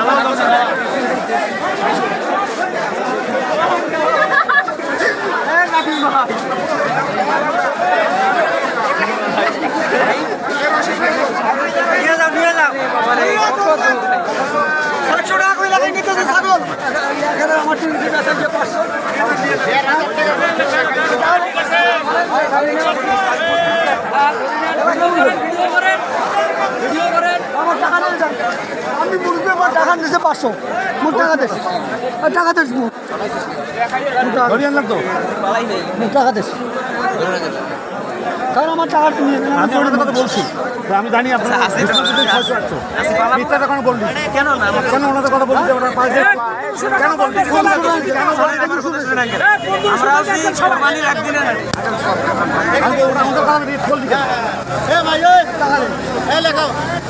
আমার টিভি করেন ভিডিও যে পাঁচশো আমার টাকা নিয়ে যান আমি মুরগি নিয়েছে পাঁচশো। মুখ টাকা দেশ। টাকা দেশ টাকা দেশ। কারণ আমার টাকা তুমি আমি ওনাদের কথা বলছি। আমি জানি আপনারা ছয়শো আটশো। মিথ্যা বললি? কেন না কেন ওনাদের কথা বলছি ওরা পাশে কেন বললি? কেন বললি? আমরা আছি কোরবানির একদিনে না। আমি কথা বললি কেন? দাদা দাদা ভাই আপনি কে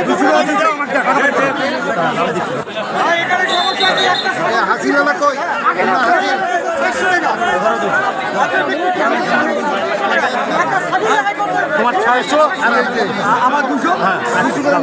বাড়ি করো। তোমার ছয়শো আমার দুশো দুশো করে